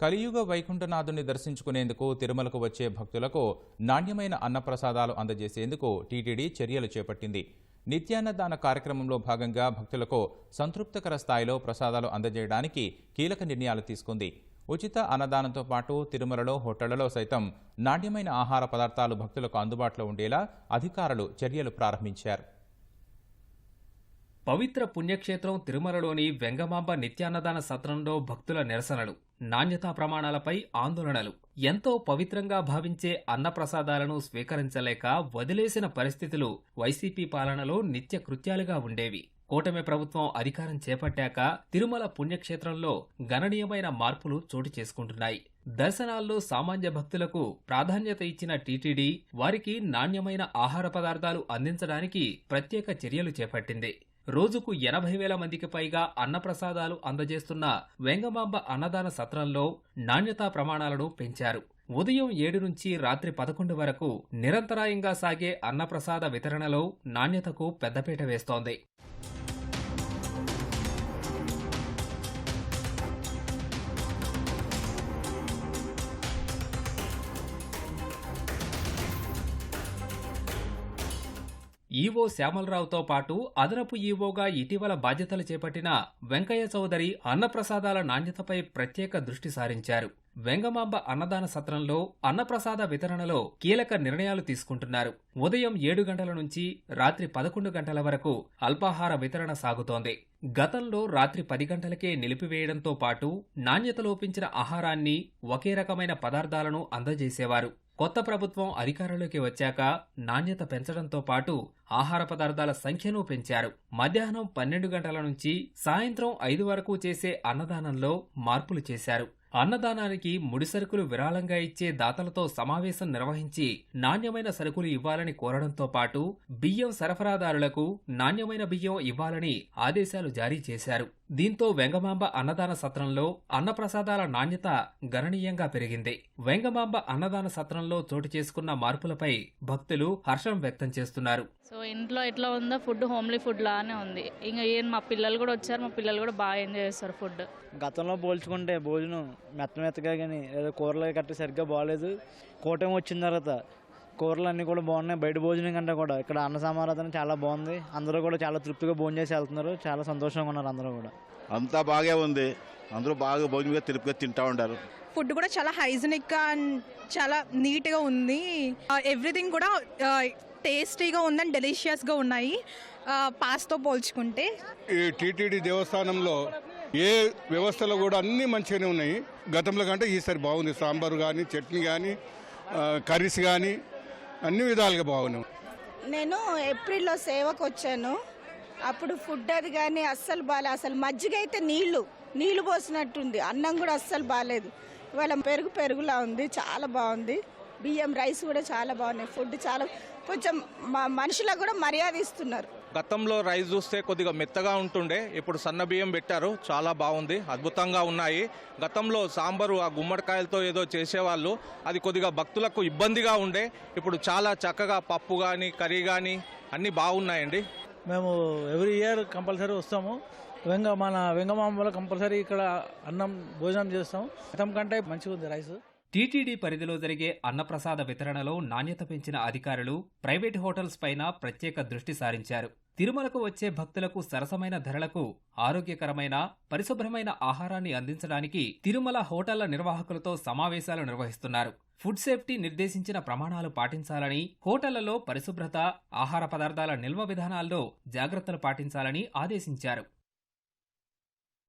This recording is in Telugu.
కలియుగ వైకుంఠనాథుని దర్శించుకునేందుకు తిరుమలకు వచ్చే భక్తులకు నాణ్యమైన అన్నప్రసాదాలు అందజేసేందుకు టీటీడీ చర్యలు చేపట్టింది. నిత్యాన్నదాన కార్యక్రమంలో భాగంగా భక్తులకు సంతృప్తికర స్థాయిలో ప్రసాదాలు అందజేయడానికి కీలక నిర్ణయాలు తీసుకుంది. ఉచిత అన్నదానంతో పాటు తిరుమలలో హోటళ్ళలో సైతం నాణ్యమైన ఆహార పదార్థాలు భక్తులకు అందుబాటులో ఉండేలా అధికారులు చర్యలు ప్రారంభించారు. పవిత్ర పుణ్యక్షేత్రం తిరుమలలోని వెంగమాంబ నిత్యాన్నదాన సత్రంలో భక్తుల నిరసనలు. నాణ్యతా ప్రమాణాలపై ఆందోళనలు. ఎంతో పవిత్రంగా భావించే అన్నప్రసాదాలను స్వీకరించలేక వదిలేసిన పరిస్థితులు వైసీపీ పాలనలో నిత్య కృత్యాలుగా ఉండేవి. కూటమి ప్రభుత్వం అధికారం చేపట్టాక తిరుమల పుణ్యక్షేత్రంలో గణనీయమైన మార్పులు చోటు చేసుకుంటున్నాయి. దర్శనాల్లో సామాన్య భక్తులకు ప్రాధాన్యత ఇచ్చిన టీటీడీ వారికి నాణ్యమైన ఆహార పదార్థాలు అందించడానికి ప్రత్యేక చర్యలు చేపట్టింది. రోజుకు ఎనభై వేల మందికి పైగా అన్నప్రసాదాలు అందజేస్తున్న వెంగమాంబ అన్నదాన సత్రంలో నాణ్యతా ప్రమాణాలను పెంచారు. ఉదయం ఏడు నుంచి రాత్రి పదకొండు వరకు నిరంతరాయంగా సాగే అన్నప్రసాద వితరణలో నాణ్యతకు పెద్దపీట వేస్తోంది. ఈవో శ్యామలరావుతో పాటు అదనపు ఈవోగా ఇటీవల బాధ్యతలు చేపట్టిన వెంకయ్య చౌదరి అన్నప్రసాదాల నాణ్యతపై ప్రత్యేక దృష్టి సారించారు. వెంగమాంబ అన్నదాన సత్రంలో అన్నప్రసాద వితరణలో కీలక నిర్ణయాలు తీసుకుంటున్నారు. ఉదయం ఏడు గంటల నుంచి రాత్రి పదకొండు గంటల వరకు అల్పాహార వితరణ సాగుతోంది. గతంలో రాత్రి పది గంటలకే నిలిపివేయడంతో పాటు నాణ్యత లోపించిన ఆహారాన్ని ఒకే రకమైన పదార్థాలను అందజేసేవారు. కొత్త ప్రభుత్వం అధికారంలోకి వచ్చాక నాణ్యత పెంచడంతో పాటు ఆహార పదార్థాల సంఖ్యను పెంచారు. మధ్యాహ్నం పన్నెండు గంటల నుంచి సాయంత్రం ఐదు వరకు చేసే అన్నదానంలో మార్పులు చేశారు. అన్నదానానికి ముడి సరుకులు విరాళంగా ఇచ్చే దాతలతో సమావేశం నిర్వహించి నాణ్యమైన సరుకులు ఇవ్వాలని కోరడంతో పాటు బియ్యం సరఫరాదారులకు నాణ్యమైన బియ్యం ఇవ్వాలని ఆదేశాలు జారీ చేశారు. దీంతో వెంగమాంబ అన్నదాన సత్రంలో అన్నప్రసాదాల నాణ్యత గణనీయంగా పెరిగింది. వెంగమాంబ అన్నదాన సత్రంలో చోటు చేసుకున్న మార్పులపై భక్తులు హర్షం వ్యక్తం చేస్తున్నారు. సో ఇంట్లో ఎట్లా ఉందో ఫుడ్ హోమ్లీ ఫుడ్ లానే ఉంది. ఇంకా ఏం మా పిల్లలు కూడా వచ్చారు మా పిల్లలు కూడా బాగా ఎంజాయ్ చేస్తారు ఫుడ్. గతంలో పోల్చుకుంటే భోజనం మెత్త మెత్తగా కానీ లేదా కూరలు కట్ట సరిగ్గా బాగాలేదు. కూటమి వచ్చిన తర్వాత కూరలు అన్నీ కూడా బాగున్నాయి. బయట భోజనం కంటే కూడా ఇక్కడ అన్న సమారాధన చాలా బాగుంది. అందరూ కూడా చాలా తృప్తిగా భోజనం చేసి వెళ్తున్నారు. చాలా సంతోషంగా ఉన్నారు అందరూ కూడా. అంతా బాగా ఉంది. అందరూ బాగా భోజనంగా తిరుపుగా తింటా ఉంటారు ఫుడ్ కూడా చాలా హైజీనిక్గా అండ్ చాలా నీట్గా ఉంది. ఎవ్రీథింగ్ కూడా టేస్టీగా ఉంది అండ్ డెలిషియస్గా ఉన్నాయి. పాస్తో పోల్చుకుంటే. ఈ టీటీడీ దేవస్థానంలో ఏ వ్యవస్థలో కూడా అన్నీ మంచిగానే ఉన్నాయి. గతంలో కంటే ఈసారి బాగుంది. సాంబార్ కానీ చట్నీ కానీ కర్రీస్ కానీ అన్ని విధాలుగా బాగున్నాయి. నేను ఏప్రిల్లో సేవకు వచ్చాను అప్పుడు ఫుడ్ అది కానీ అస్సలు బాగాలేదు అసలు మజ్జిగ అయితే నీళ్ళు నీళ్ళు పోసినట్టుంది. అన్నం కూడా అస్సలు బాగాలేదు ఇవాళ పెరుగు పెరుగులా ఉంది. చాలా బాగుంది. బియ్యం రైస్ కూడా చాలా బాగున్నాయి. ఫుడ్ చాలా కొంచెం మ- మనుషులకు కూడా మర్యాద ఇస్తున్నారు. గతంలో రైస్ చూస్తే కొద్దిగా మెత్తగా ఉంటుండే ఇప్పుడు సన్న బియ్యం పెట్టారు చాలా బాగుంది అద్భుతంగా ఉన్నాయి. గతంలో సాంబారు ఆ గుమ్మడికాయలతో ఏదో చేసేవాళ్ళు అది కొద్దిగా భక్తులకు ఇబ్బందిగా ఉండే ఇప్పుడు చాలా చక్కగా పప్పు కానీ కర్రీ కానీ అన్నీ బాగున్నాయండి. మేము ఎవ్రీ ఇయర్ కంపల్సరీ వస్తాము. వెంగ మన వెంగమాంబలో కంపల్సరీ ఇక్కడ అన్నం భోజనం చేస్తాం. గతం కంటే మంచిగా ఉంది రైస్. టీటీడీ పరిధిలో జరిగే అన్నప్రసాద వితరణలో నాణ్యత పెంచిన అధికారులు ప్రైవేట్ హోటల్స్ పైన ప్రత్యేక దృష్టి సారించారు. తిరుమలకు వచ్చే భక్తులకు సరసమైన ధరలకు ఆరోగ్యకరమైన పరిశుభ్రమైన ఆహారాన్ని అందించడానికి తిరుమల హోటళ్ళ నిర్వాహకులతో సమావేశాలు నిర్వహిస్తున్నారు. ఫుడ్ సేఫ్టీ నిర్దేశించిన ప్రమాణాలు పాటించాలని హోటళ్ళలో పరిశుభ్రత ఆహార పదార్థాల నిల్వ విధానాల్లో జాగ్రత్తలు పాటించాలని ఆదేశించారు.